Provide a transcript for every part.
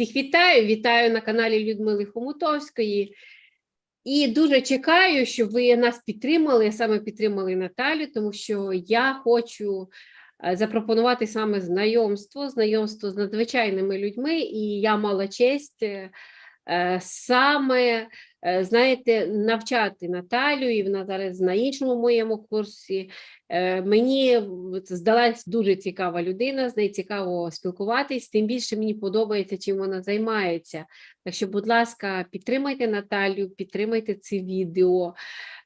Всіх вітаю, вітаю на каналі Людмили Хомутовської. І дуже чекаю, щоб ви нас підтримали, саме підтримали Наталю, тому що я хочу е, запропонувати саме знайомство, знайомство з надзвичайними людьми, і я мала честь е, саме, знаєте, навчати Наталю, і вона зараз на іншому моєму курсі. Е, Мені здалась дуже цікава людина, з нею цікаво спілкуватись, тим більше мені подобається, чим вона займається. Так що, будь ласка, підтримайте Наталю, підтримайте це відео,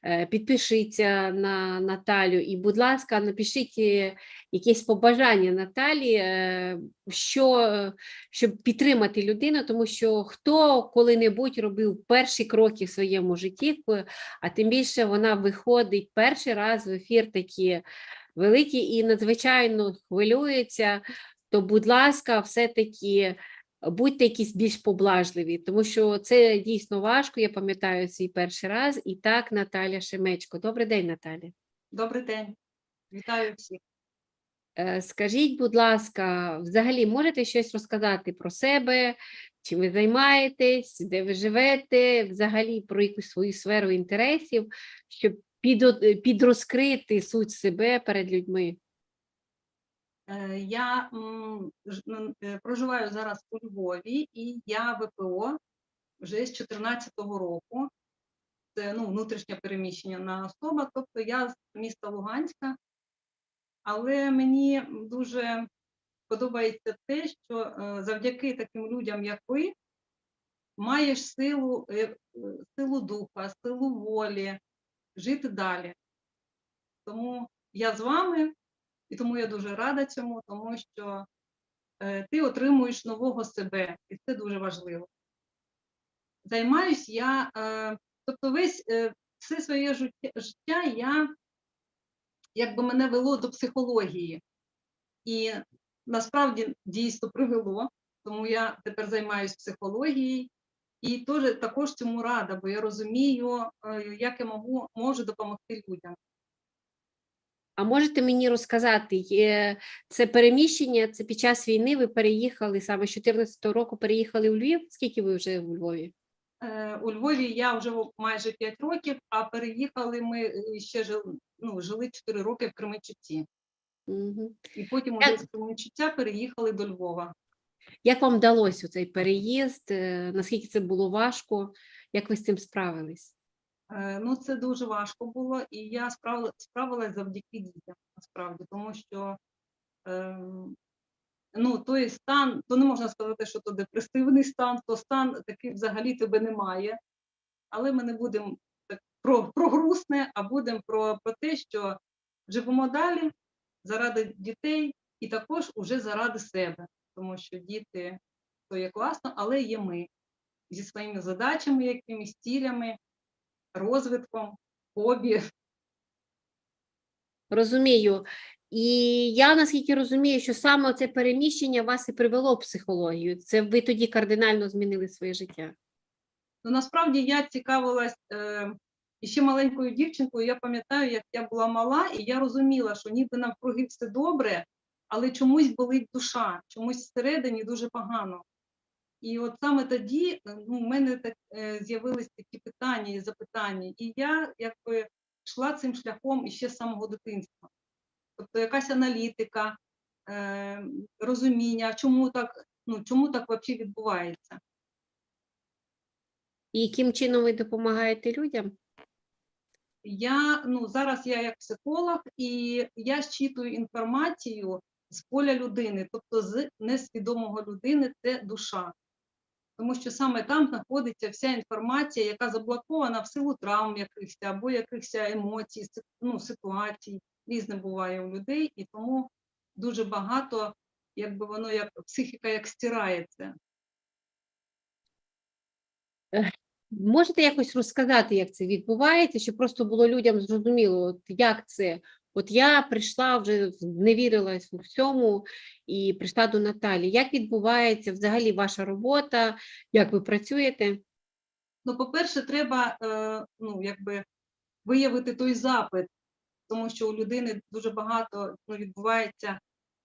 е, підпишіться на Наталю і, будь ласка, напишіть е, якесь побажання Наталі, е, що, е, щоб підтримати людину, тому що хто коли-небудь робив перші кроки в своєму житті, а тим більше вона виходить перший раз в ефір такі великі і надзвичайно хвилюється, то, будь ласка, все-таки будьте якісь більш поблажливі, тому що це дійсно важко. Я пам'ятаю свій перший раз. І так, Наталя Шемечко. Добрий день, Наталя. Добрий день. Вітаю всіх. Е, Скажіть, будь ласка, взагалі можете щось розказати про себе, чим ви займаєтесь, де ви живете, взагалі про якусь свою сферу інтересів, щоб е, підрозкрити суть себе перед людьми? Е, Я проживаю зараз у Львові і я ВПО вже з 2014 року. Це ну, внутрішнє переміщення на особа, тобто я з міста Луганська, але мені дуже подобається те, що е, завдяки таким людям, як ви, маєш силу, е, е, силу духа, силу волі жити далі. Тому я з вами, і тому я дуже рада цьому, тому що ти отримуєш нового себе, і це дуже важливо. Займаюсь я, тобто весь все своє життя я якби мене вело до психології. І насправді дійсно привело, тому я тепер займаюся психологією і теж також цьому рада, бо я розумію, е, як я можу, можу допомогти людям. А можете мені розказати, це переміщення, це під час війни ви переїхали саме з 14 року переїхали у Львів? Скільки ви вже у Львові? Е, У Львові я вже майже 5 років, а переїхали ми е, ще жили, ну, жили 4 роки в Кременчуці. Угу. І потім уже з Кременчуця переїхали до Львова. Як вам вдалося цей переїзд? Е, Наскільки це було важко? Як ви з цим справились? Е, Ну, це дуже важко було, і я справила, справилась завдяки дітям, насправді, тому що ем, ну, той стан, то не можна сказати, що то депресивний стан, то стан такий взагалі тебе немає. Але ми не будемо про, про грустне, а будемо про, про те, що живемо далі заради дітей і також уже заради себе, тому що діти то є класно, але є ми зі своїми задачами, якимись цілями, розвитком, хобі. Розумію. І я наскільки розумію, що саме це переміщення вас і привело в психологію. Це ви тоді кардинально змінили своє життя. Ну, насправді я цікавилась е, ще маленькою дівчинкою. Я пам'ятаю, як я була мала, і я розуміла, що ніби навкруги все добре, але чомусь болить душа, чомусь всередині дуже погано. І от саме тоді е, ну, в мене так, е, з'явились такі питання і запитання, і я якби йшла цим шляхом іще з самого дитинства. Тобто якась аналітика, е, розуміння, чому так, ну, чому так взагалі відбувається. І яким чином ви допомагаєте людям? Я ну зараз я як психолог, і я щитую інформацію з поля людини, тобто з несвідомого людини, це душа. Тому що саме там знаходиться вся інформація, яка заблокована в силу травм якихось або якихось емоцій, ну, ситуацій. Різне буває у людей, і тому дуже багато, якби воно як психіка як стирається. Можете якось розказати, як це відбувається, щоб просто було людям зрозуміло, от як це? От я прийшла вже зневірилась у всьому і прийшла до Наталі. Як відбувається взагалі ваша робота? Як ви працюєте? Ну, по-перше, треба е, ну, якби виявити той запит, тому що у людини дуже багато ну, відбувається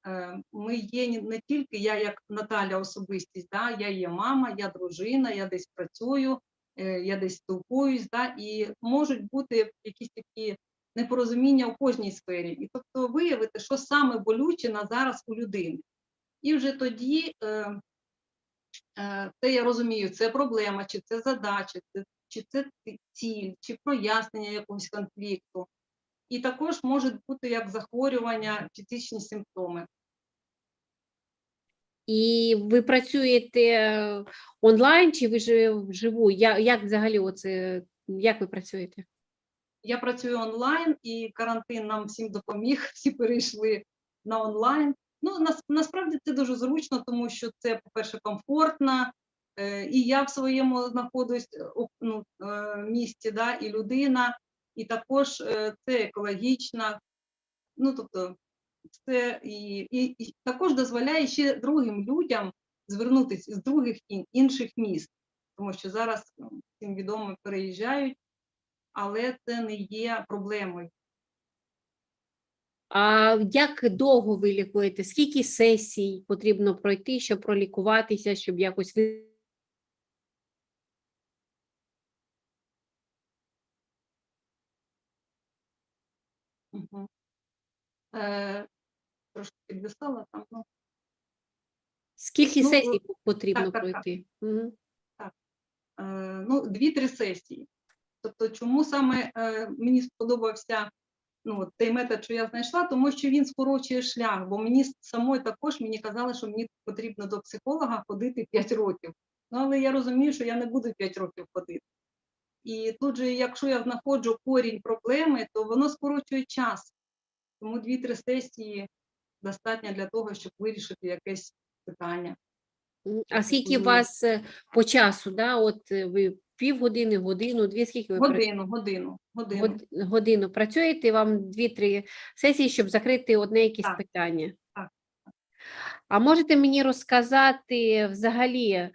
е, ми є не тільки я як Наталя особистість, да, я є мама, я дружина, я десь працюю, я десь спілкуюсь, да, і можуть бути якісь такі непорозуміння у кожній сфері. І тобто виявити, що саме болюче на зараз у людини. І вже тоді е, е, це я розумію, це проблема, чи це задача, це, чи це ціль, чи прояснення якогось конфлікту. І також можуть бути як захворювання, фізичні симптоми. І ви працюєте е, онлайн чи ви вживу? Я- Як взагалі оце, як ви працюєте? Я працюю онлайн, і карантин нам всім допоміг. Всі перейшли на онлайн. Ну нас, насправді це дуже зручно, тому що це, по-перше, комфортно. е, І я в своєму знаходжусь е, ну, е, місті, да, і людина, і також е, це екологічно. Ну тобто, це і, і, і також дозволяє ще другим людям звернутися з других ін- інших міст, тому що зараз ну, всім відомо переїжджають але це не є проблемою. А як довго ви лікуєте? Скільки сесій потрібно пройти, щоб пролікуватися, щоб якось ви Е, трошки підвисала там. Ну, скільки Ну, сесій потрібно так, так, так. пройти? Мгм. е, ну, дві-три сесії. Тобто, чому саме е, мені сподобався ну, той метод, що я знайшла, тому що він скорочує шлях, бо мені самої також мені казали, що мені потрібно до психолога ходити 5 років. Ну, але я розумію, що я не буду 5 років ходити. І тут же, якщо я знаходжу корінь проблеми, то воно скорочує час. Тому дві-три сесії достатньо для того, щоб вирішити якесь питання. А скільки у вас е, по часу? Да? От е, ви півгодини, годину, дві, скільки ви Годину, годину, годину. год- годину працюєте, вам дві-три сесії, щоб закрити одне якесь Так, питання. так. А можете мені розказати взагалі,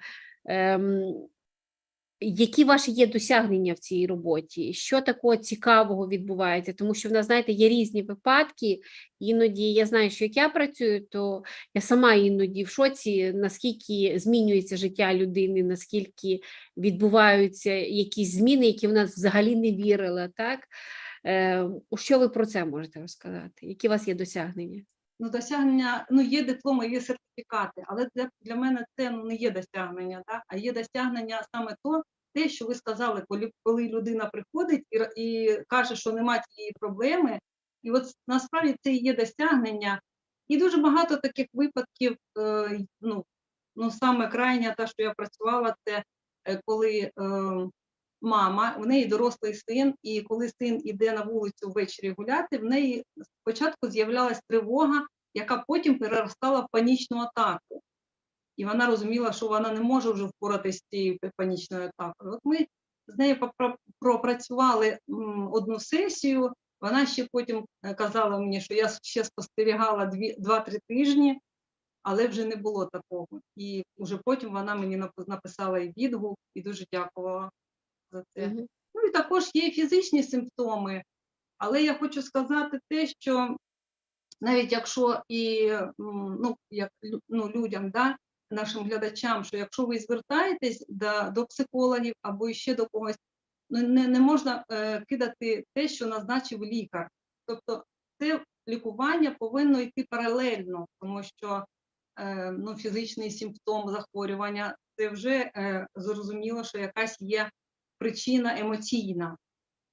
ем, які ваші є досягнення в цій роботі? Що такого цікавого відбувається? Тому що в нас, знаєте, є різні випадки. Іноді я знаю, що як я працюю, то я сама іноді в шоці, наскільки змінюється життя людини, наскільки відбуваються якісь зміни, які в нас взагалі не вірила. Так? Е, що ви про це можете розказати? Які у вас є досягнення? Ну, досягнення, ну, є дипломи, є сертифікати, але для, для мене це ну, не є досягнення, да? а є досягнення саме то, те, що ви сказали, коли, коли людина приходить і, і каже, що немає цієї проблеми, і от насправді це і є досягнення. І дуже багато таких випадків, е, ну, ну, саме крайня, та, що я працювала, це е, коли е, мама, в неї дорослий син, і коли син іде на вулицю ввечері гуляти, в неї спочатку з'являлась тривога, яка потім переростала в панічну атаку. І вона розуміла, що вона не може вже впоратися з цією панічною атакою. От ми з нею пропрацювали одну сесію. Вона ще потім е, казала мені, що я ще спостерігала дві- два-три тижні, але вже не було такого. І вже потім вона мені написала і відгук, і дуже дякувала за це. Ну і також є фізичні симптоми, але я хочу сказати те, що навіть якщо і ну, як, ну, людям, да, нашим глядачам, що якщо ви звертаєтесь до, до психологів або ще до когось, ну, не, не можна е, кидати те, що назначив лікар. Тобто це лікування повинно йти паралельно, тому що е, ну, фізичний симптом захворювання це вже е, зрозуміло, що якась є причина емоційна.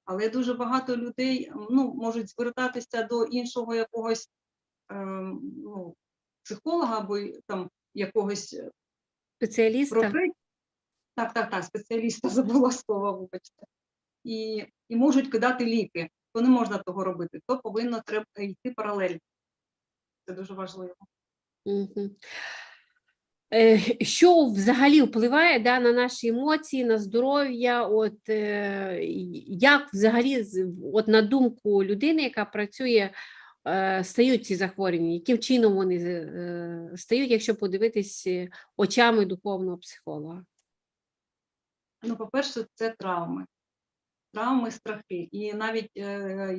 Але дуже багато людей ну, можуть звертатися до іншого якогось ем, ну, психолога або там якогось е, Спеціаліста? професії. Так, так, так, спеціаліста забула слово, вибачте. І, і можуть кидати ліки. То не можна того робити, то повинно треба йти паралельно. Це дуже важливо. Мгм. Е, Що взагалі впливає да, на наші емоції, на здоров'я? От е, як взагалі, от на думку людини, яка працює, е, стають ці захворювання? Яким чином вони стають, якщо подивитись е, очами духовного психолога? Ну, по-перше, це травми. Травми, страхи. І навіть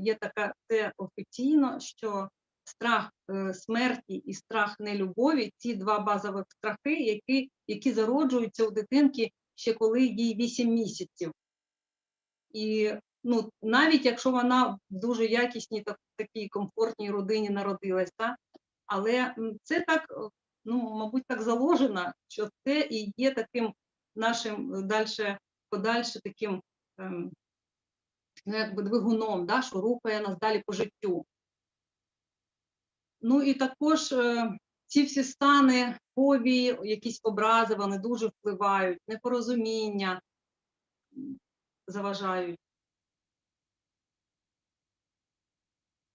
є така, це офіційно, що страх е, смерті і страх нелюбові ці два базових страхи, які, які зароджуються у дитинки ще коли їй 8 місяців. І ну, навіть якщо вона в дуже якісній, так, такій комфортній родині народилась, так? але це так, е, ну, мабуть, так заложено, що це і є таким нашим дальше, подальше таким ем, ну, якби двигуном, да, що рухає нас далі по життю. Ну і також е, ці всі стани, фобії, якісь образи, вони дуже впливають, непорозуміння заважають.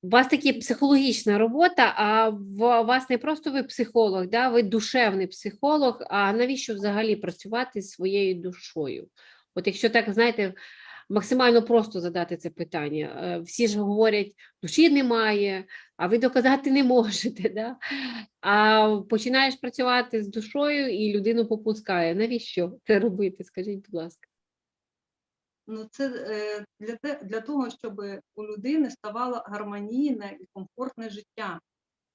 У вас такі психологічна робота, а в- вас не просто ви психолог, да? ви душевний психолог. А навіщо взагалі працювати зі своєю душою? От якщо так, знаєте, максимально просто задати це питання. Е, Всі ж говорять, душі немає, а ви доказати не можете. Да? А починаєш працювати з душою і людину попускає. Навіщо це робити? Скажіть, будь ласка. Ну, це е, для, для того, щоб у людини ставало гармонійне і комфортне життя.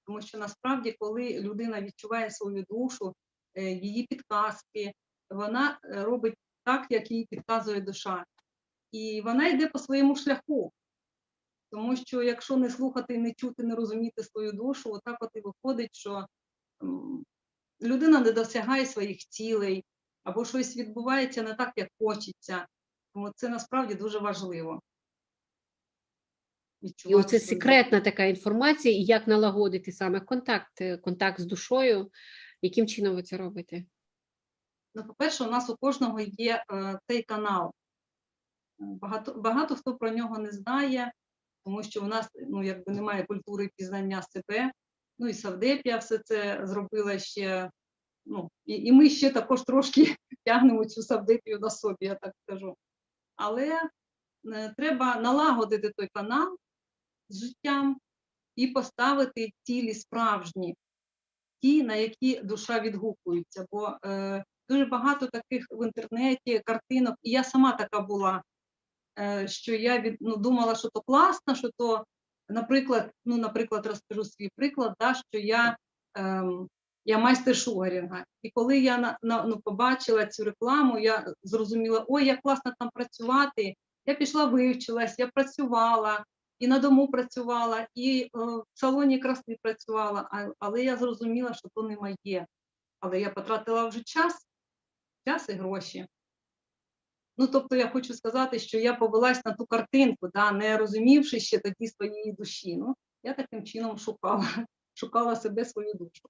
Тому що насправді, коли людина відчуває свою душу, е, її підказки, вона робить так, як їй підказує душа. І вона йде по своєму шляху. Тому що якщо не слухати, не чути, не розуміти свою душу, отак от і виходить, що людина не досягає своїх цілей, або щось відбувається не так, як хочеться. Тому це насправді дуже важливо. І оце свою секретна така інформація, і як налагодити саме контакт, е, контакт з душою. Яким чином ви це робите? Ну, по-перше, у нас у кожного є е, цей канал. Багато, багато хто про нього не знає, тому що у нас ну, якби немає культури пізнання себе. Ну і Савдепія все це зробила ще. Ну, і, і ми ще також трошки тягнемо цю Савдепію на собі, я так скажу. Але е, треба налагодити той канал з життям і поставити цілі справжні, ті, на які душа відгукується. Бо е, дуже багато таких в інтернеті картинок, і я сама така була, що я від, ну, думала, що то класно, що то, наприклад, ну, наприклад, розкажу свій приклад, да, що я, ем, я майстер шугарінга. І коли я на, на, ну, побачила цю рекламу, я зрозуміла, ой, як класно там працювати. Я пішла, вивчилась, я працювала, і на дому працювала, і е, в салоні краси працювала, але я зрозуміла, що то не моє. Але я потратила вже час, час і гроші. Ну, тобто я хочу сказати, що я повелась на ту картинку, да, не розумівши ще тоді своєї душі. Ну, я таким чином шукала, шукала себе, свою душу.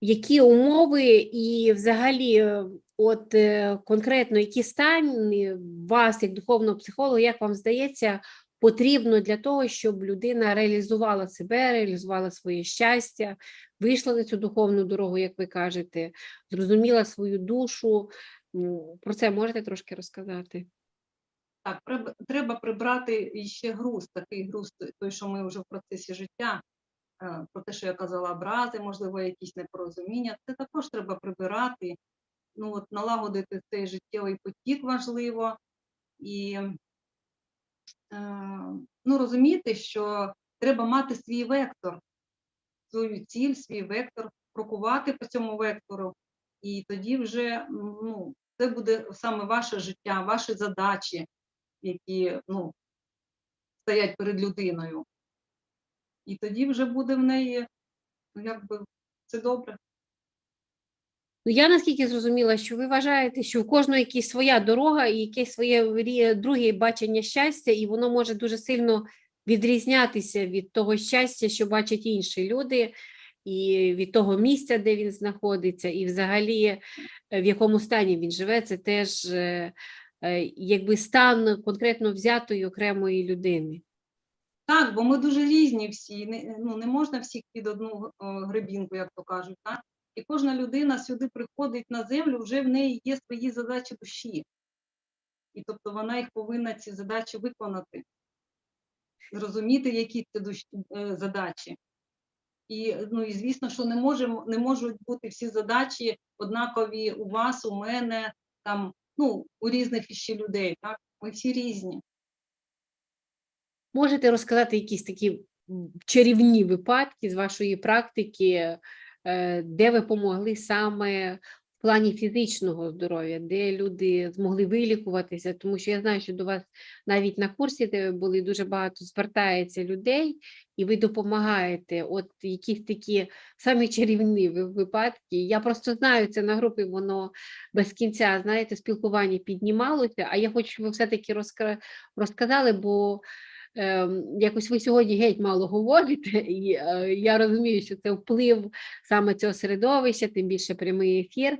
Які умови і взагалі, е, от е, конкретно, які стані вас, як духовного психолога, як вам здається, потрібно для того, щоб людина реалізувала себе, реалізувала своє щастя, вийшла на цю духовну дорогу, як ви кажете, зрозуміла свою душу. Про це можете трошки розказати? Так, треба прибрати іще груз, такий груз, той- що ми вже в процесі життя, е, про те, що я казала, образи, можливо, якісь непорозуміння. Це також треба прибирати. Ну, от налагодити цей життєвий потік важливо. І ну, розуміти, що треба мати свій вектор, свою ціль, свій вектор, крокувати по цьому вектору, і тоді вже ну, це буде саме ваше життя, ваші задачі, які ну, стоять перед людиною. І тоді вже буде в неї, ну, якби, все добре. Ну, я наскільки зрозуміла, що ви вважаєте, що в кожного якась своя дорога і якесь своє друге бачення щастя, і воно може дуже сильно відрізнятися від того щастя, що бачать інші люди, і від того місця, де він знаходиться, і взагалі е, в якому стані він живе, це теж е, е, якби стан конкретно взятої окремої людини. Так, бо ми дуже різні всі. Не, ну, не можна всіх під одну гребінку, як то кажуть. Так? І кожна людина сюди приходить на землю, вже в неї є свої задачі душі. І тобто вона їх повинна ці задачі виконати, зрозуміти, які це е, задачі. І, ну, і звісно, що не, можемо, не можуть бути всі задачі однакові у вас, у мене, там, ну, у різних іще людей. Так? Ми всі різні. Можете розказати якісь такі чарівні випадки з вашої практики, де ви помогли саме в плані фізичного здоров'я, де люди змогли вилікуватися? Тому що я знаю, що до вас навіть на курсі, де були, дуже багато звертається людей, і ви допомагаєте. От якісь такі самі чарівні випадки. Я просто знаю це на групі, воно без кінця, знаєте, спілкування піднімалося, а я хочу, щоб ви все-таки розка- розказали, бо якось ви сьогодні геть мало говорите, і е, я розумію, що це вплив саме цього середовища, тим більше прямий ефір.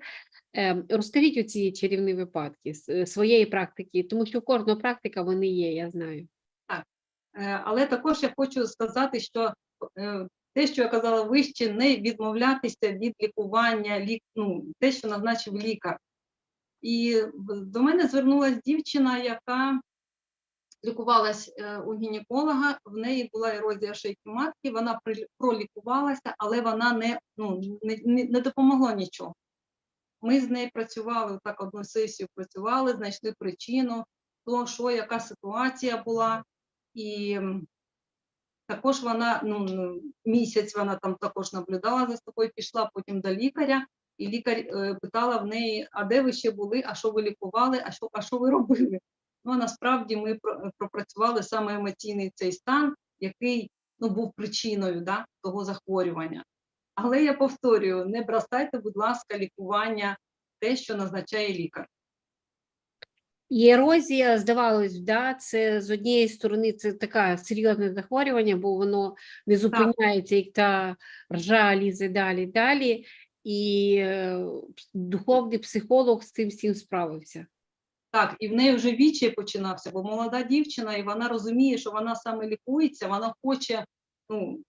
Ем, розкажіть оці чарівні випадки е, своєї практики, тому що у кожного практика вони є, я знаю. Е, Але також я хочу сказати, що те, що я казала вище, не відмовлятися від лікування, лік, ну, те, що назначив лікар. І до мене звернулася дівчина, яка лікувалась е, у гінеколога, в неї була ерозія шийки матки, вона пролікувалася, але вона не, ну, не, не, допомогло нічого. Ми з нею працювали, так одну сесію працювали, знайшли причину, то, що, яка ситуація була. І також вона ну, місяць вона там також наблюдала за собою, пішла потім до лікаря, і лікар е, питала в неї, а де ви ще були, а що ви лікували, а що, а що ви робили? Ну, а насправді ми пропрацювали саме емоційний цей стан, який ну, був причиною да, того захворювання. Але я повторюю, не бросайте, будь ласка, лікування те, що назначає лікар. І ерозія, здавалось, да, це з однієї сторони це таке серйозне захворювання, бо воно не зупиняється, як та ржа лізе далі, далі. І е, духовний психолог з цим всім справився. Так, і в неї вже вічі починався, бо молода дівчина, і вона розуміє, що вона саме лікується, вона хоче, ну,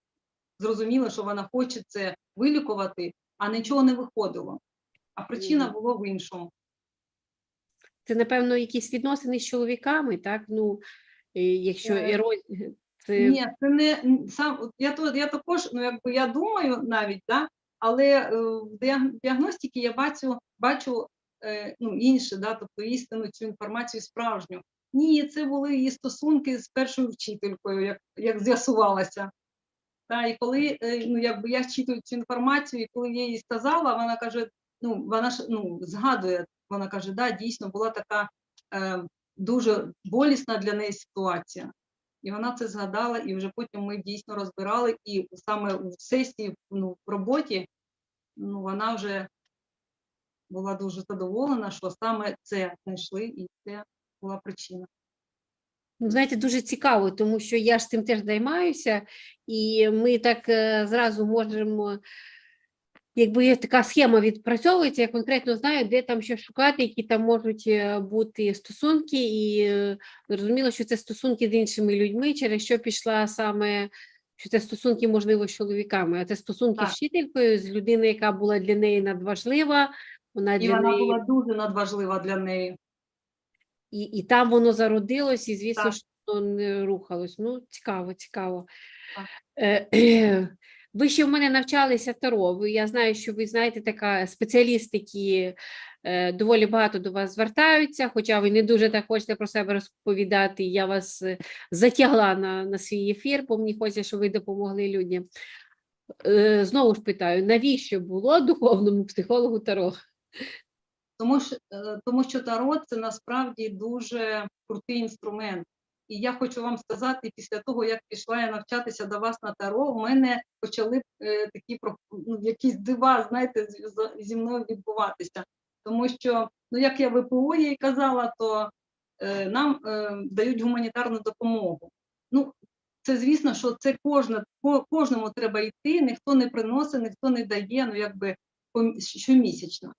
зрозуміло, що вона хоче це вилікувати, а нічого не виходило. А причина була в іншому. Це, напевно, якісь відносини з чоловіками, так? Ну, е, якщо Е, ерозія, це Ні, це не сам. Я то я також, ну якби я думаю навіть, да, але е, в діагностиці я бачу, бачу е, ну, інше, да, тобто істину, цю інформацію справжню. Ні, це були її стосунки з першою вчителькою, як, як з'ясувалося. Та, і коли е, ну, якби я читаю цю інформацію, і коли я їй сказала, вона каже: ну, вона ж ну, згадує, вона каже, да, дійсно була така е, дуже болісна для неї ситуація. І вона це згадала, і вже потім ми дійсно розбирали, і саме в сесії, ну, в роботі, ну, вона вже була дуже задоволена, що саме це знайшли, і це була причина. Ну, знаєте, дуже цікаво, тому що я ж цим теж займаюся, і ми так е, зразу можемо, якби є така схема відпрацьовується, я конкретно знаю, де там що шукати, які там можуть е, бути стосунки, і е, зрозуміло, що це стосунки з іншими людьми, через що пішла саме. Що це стосунки, можливо, з чоловіками, а це стосунки Так. з вчителькою, з людиною, яка була для неї надважлива, вона І для вона неї була дуже надважлива для неї. і, і там воно зародилось, і звісно, Так. що воно не рухалось. Ну, цікаво, цікаво. Так. Е, Ви ще в мене навчалися Таро. Я знаю, що ви знаєте, така спеціаліст, які е, доволі багато до вас звертаються, хоча ви не дуже так хочете про себе розповідати. Я вас е, затягла на, на свій ефір, бо мені хочеться, щоб ви допомогли людям. Е, Знову ж питаю, навіщо було духовному психологу Таро? Тому що, е, тому що Таро це насправді дуже крутий інструмент. І я хочу вам сказати, після того, як пішла я навчатися до вас на Таро, в мене почали е, такі ну, якісь дива, знаєте, зі мною відбуватися. Тому що, ну як я ВПО їй казала, то е, нам е, дають гуманітарну допомогу. Ну, це звісно, що це кожна, ко- кожному треба йти, ніхто не приносить, ніхто не дає, ну якби щомісячно.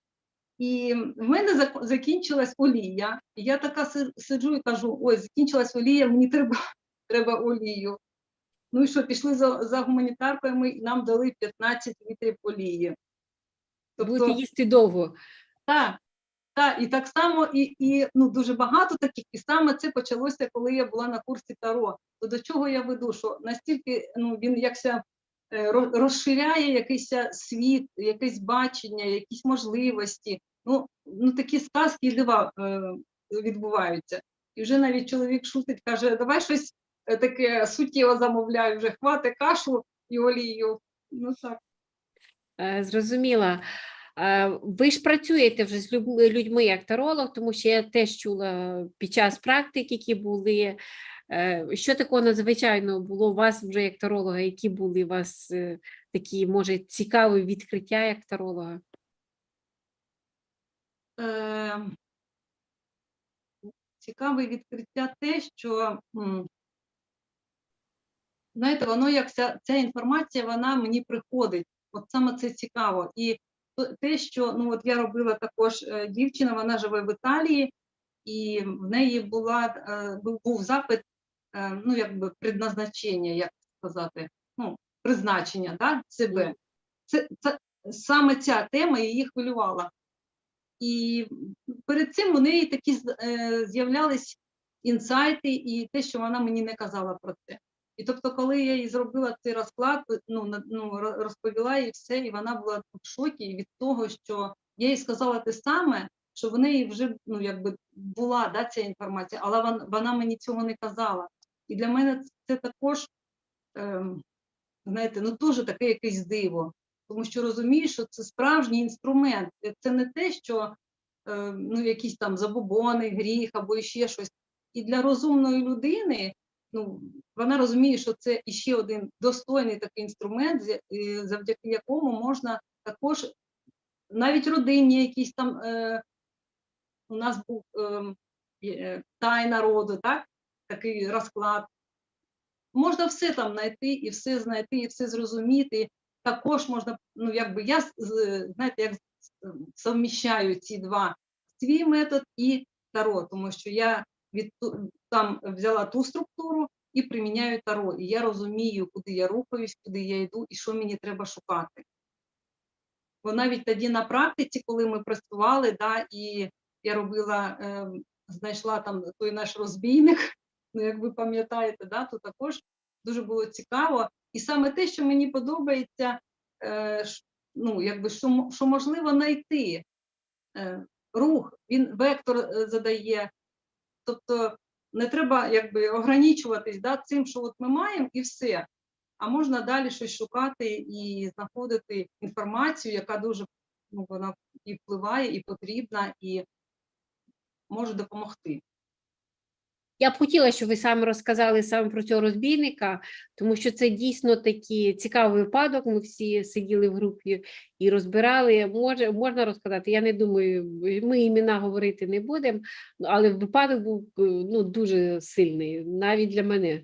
І в мене зак- закінчилась олія. І я така си- сиджу і кажу: ой, закінчилась олія, мені треба, треба олію. Ну і що, пішли за, за гуманітаркою, ми і нам дали 15 літрів олії. Будете Тобто, їсти довго. так, так, і так само, і, і ну, дуже багато таких, і саме це почалося, коли я була на курсі Таро. То до чого я веду? Що настільки ну, він якся е, розширяє якийсь світ, якесь бачення, якісь можливості. Ну, ну такі сказки і дива е, відбуваються. І вже навіть чоловік шутить, каже, давай щось е, таке суттєво замовляю, вже хвати кашу і олію. Ну так. Е, Зрозуміла. Ви ж працюєте вже з людьми, як таролог, тому що я теж чула під час практик, які були. Що такого надзвичайного було у вас вже як таролога? Які були у вас такі, може, цікаві відкриття як таролога? Е, цікаве відкриття те, що знаєте, воно як ця, ця інформація, вона мені приходить. От саме це цікаво. І те, що ну от я робила також е, дівчина, вона живе в Італії, і в неї була е, був, був запит, е, ну якби предназначення, як сказати, ну, призначення да, себе. Це, це саме ця тема її хвилювала. І перед цим у неї такі е, з'являлись інсайти, і те, що вона мені не казала про це. І тобто, коли я їй зробила цей розклад, ну, ну розповіла їй все, і вона була в шокі від того, що я їй сказала те саме, що в неї вже ну, якби була да, ця інформація, але вона, вона мені цього не казала. І для мене це також, ем, знаєте, ну дуже таке якесь диво тому що розумієш, що це справжній інструмент. Е, Це не те, що е, ну, якісь там забобони, гріх або ще щось. І для розумної людини ну, вона розуміє, що це іще один достойний такий інструмент, е, завдяки якому можна також навіть родині якісь там е, у нас був ем, е, тайна роду, так? такий розклад. Можна все там знайти і все знайти, і все зрозуміти. Також можна, ну якби я знаєте, як совміщаю ці два свій метод і таро, тому що я від там взяла ту структуру і приміняю таро. І я розумію, куди я рухаюсь, куди я йду і що мені треба шукати. Бо навіть тоді на практиці, коли ми працювали, да, і я робила, е, знайшла там той наш розбійник, ну як ви пам'ятаєте, да, то також дуже було цікаво. І саме те, що мені подобається, е, ну, якби, що, що можливо знайти е, рух, він вектор е, задає. Тобто не треба якби ограничуватись да, цим, що от ми маємо, і все. А можна далі щось шукати і знаходити інформацію, яка дуже ну, вона і впливає, і потрібна, і може допомогти. Я б хотіла, щоб ви саме розказали саме про цього розбійника, тому що це дійсно такий цікавий випадок. Ми всі сиділи в групі і розбирали. Може, можна розказати? Я не думаю, ми імена говорити не будемо, але випадок був е, ну, дуже сильний, навіть для мене.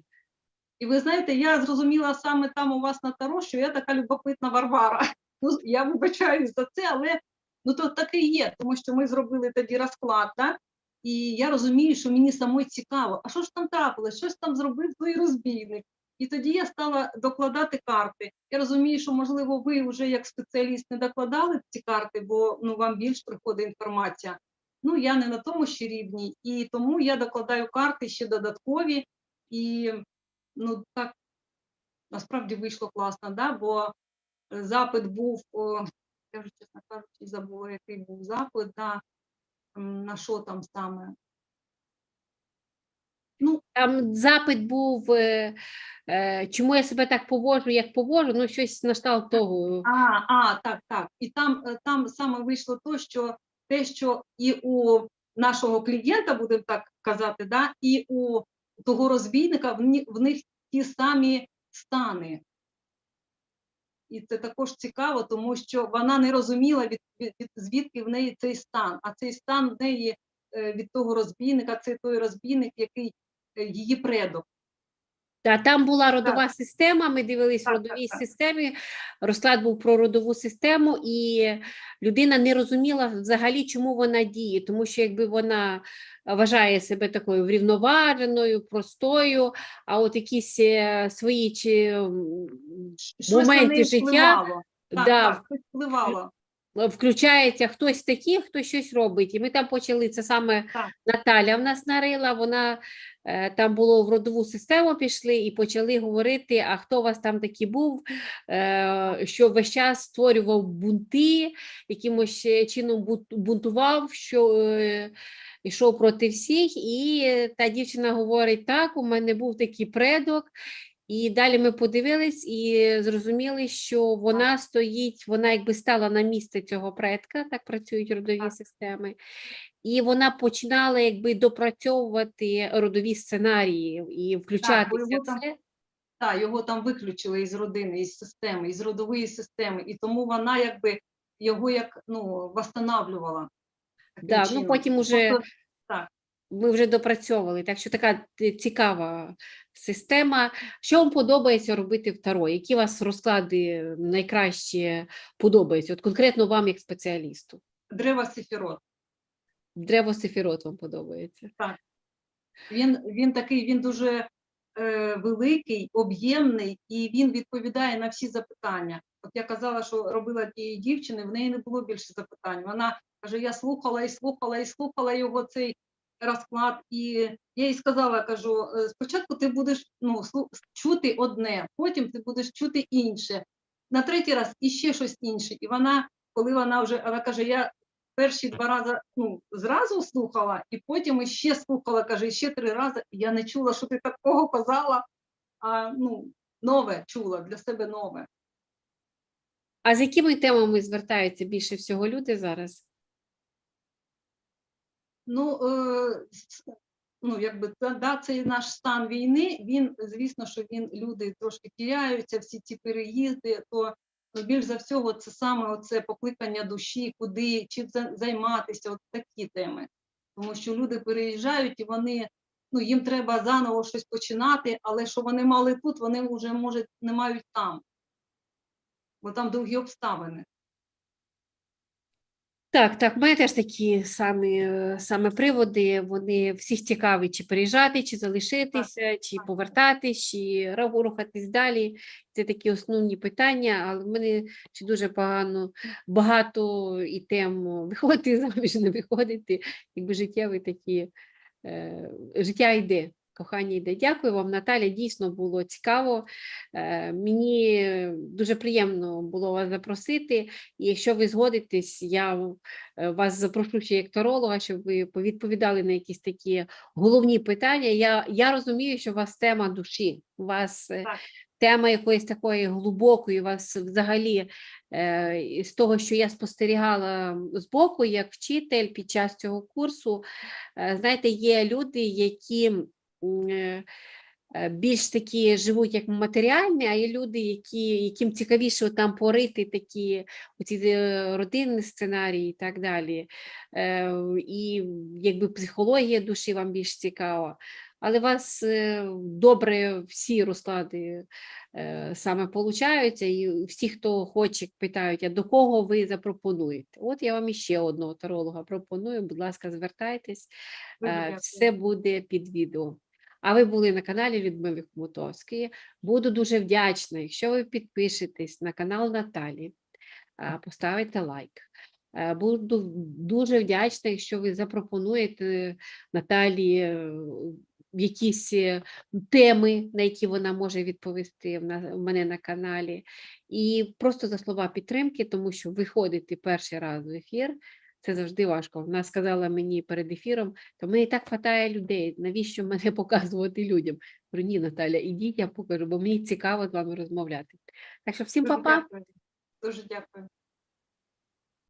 І ви знаєте, я зрозуміла саме там у вас на таро, що я така любопитна Варвара. Ну, я вибачаюсь за це, але ну то таки є, тому що ми зробили тоді розклад, да? І я розумію, що мені самой цікаво, а що ж там трапилось, щось там зробив той розбійник. І тоді я стала докладати карти. Я розумію, що можливо ви вже як спеціаліст не докладали ці карти, бо ну вам більш приходить інформація. Ну я не на тому ще рівні, і тому я докладаю карти ще додаткові, і ну так насправді вийшло класно, да? бо запит був, я вже чесно кажучи, забула, який був запит, да? На що там саме. Ну, Там запит був, е, е, чому я себе так поводжу, як поводжу, ну щось на кшталт того. а, а, так, так. І там, е, там саме вийшло то, що те, що і у нашого клієнта, будемо так казати, да? і у того розбійника в, ні- в них ті самі стани. І це також цікаво, тому що вона не розуміла, від, від, від- звідки в неї цей стан. А цей стан в неї е, від того розбійника, це той розбійник, який е, її предок. Та там була родова система. Ми дивились Так, так, так. системі. Розклад був про родову систему, і людина не розуміла взагалі, чому вона діє, тому що якби вона вважає себе такою врівноваженою, простою, а от якісь е, свої чи моменти життя. впливало. Так, да, так, впливало. Включається хтось такий, хто щось робить. І ми там почали це саме Так. Наталя в нас нарила. Вона е, там було в родову систему пішли і почали говорити: а хто у вас там такий був, е, що весь час створював бунти, якимось е, чином бунтував, що е, йшов проти всіх. І та дівчина говорить: так, у мене був такий предок. І далі ми подивились і зрозуміли, що вона стоїть, вона якби стала на місце цього предка, так працюють родові Так. системи, і вона починала якби допрацьовувати родові сценарії і включатися в там це. Так, його там виключили із родини, із системи, із родової системи, і тому вона якби його як ну восстанавлювала. Да, ну потім уже Тобто, ми вже допрацьовували, так що така цікава система. Що вам подобається робити в Таро? Які у вас розклади найкраще подобаються? От конкретно вам як спеціалісту? Древо Сефірот. Древо Сефірот вам подобається. Він, він такий, він дуже е, великий, об'ємний, і він відповідає на всі запитання. От я казала, що робила тієї дівчини, в неї не було більше запитань. Вона каже: я слухала і слухала, і слухала його цей розклад. І я їй сказала: кажу, «Е, спочатку ти будеш ну, чути одне, потім ти будеш чути інше. На третій раз іще щось інше. І вона, коли вона вже вона каже, я перші два рази ну, зразу слухала, і потім іще слухала, каже, ще три рази. І я не чула, що ти такого казала, а ну, нове чула для себе нове. А з якими темами звертаються більше всього люди зараз? Ну, е, ну якби да, цей наш стан війни, він, звісно, що він люди трошки тіряються, всі ці переїзди, то ну, більш за всього це саме оце покликання душі, куди, чим займатися, от такі теми. Тому що люди переїжджають і вони, ну їм треба заново щось починати, але що вони мали тут, вони вже, може, не мають там. Бо там другі обставини. Так, так, в мене теж такі самі, е, саме приводи. Вони всіх цікаві, чи переїжджати, чи залишитися, чи так. повертатись, чи ру- рухатись далі. Це такі основні питання, але в мене чи дуже погано багато і тем виходити заміж, не виходити, якби життєві такі е, життя йде. Кохання йде. Дякую вам, Наталя. Дійсно було цікаво. Е, Мені дуже приємно було вас запросити. І якщо ви згодитесь, я е, вас запрошу ще як таролога, щоб ви повідповідали на якісь такі головні питання. Я, я розумію, що у вас тема душі, у вас е, Так. тема якоїсь такої глибокої, у вас взагалі з того, що я спостерігала збоку, як вчитель під час цього курсу, знаєте, є люди, які. Е, е, більш такі живуть як матеріальні, а є люди, які, яким цікавіше там порити такі оці е, родинні сценарії і так далі. І якби психологія душі вам більш цікава. Але у вас добре всі розклади саме получаються, і всі, хто хоче, питають, а до кого ви запропонуєте? От я вам іще одного таролога пропоную. Будь ласка, звертайтесь, все буде під відео. А ви були на каналі Людмили Хмутовської. Буду дуже вдячна, якщо ви підпишетесь на канал Наталі, поставите лайк. Е, Буду дуже вдячна, якщо ви запропонуєте Наталі е, якісь е, теми, на які вона може відповісти в мене на каналі. І просто за слова підтримки, тому що виходити перший раз в ефір. Це завжди важко. Вона сказала мені перед ефіром, то мені так хватає людей. Навіщо мене показувати людям? Говорю, ні, Наталя, ідіть, я покажу, бо мені цікаво з вами розмовляти. Так що всім Дуже па-па. дякую. Дуже дякую.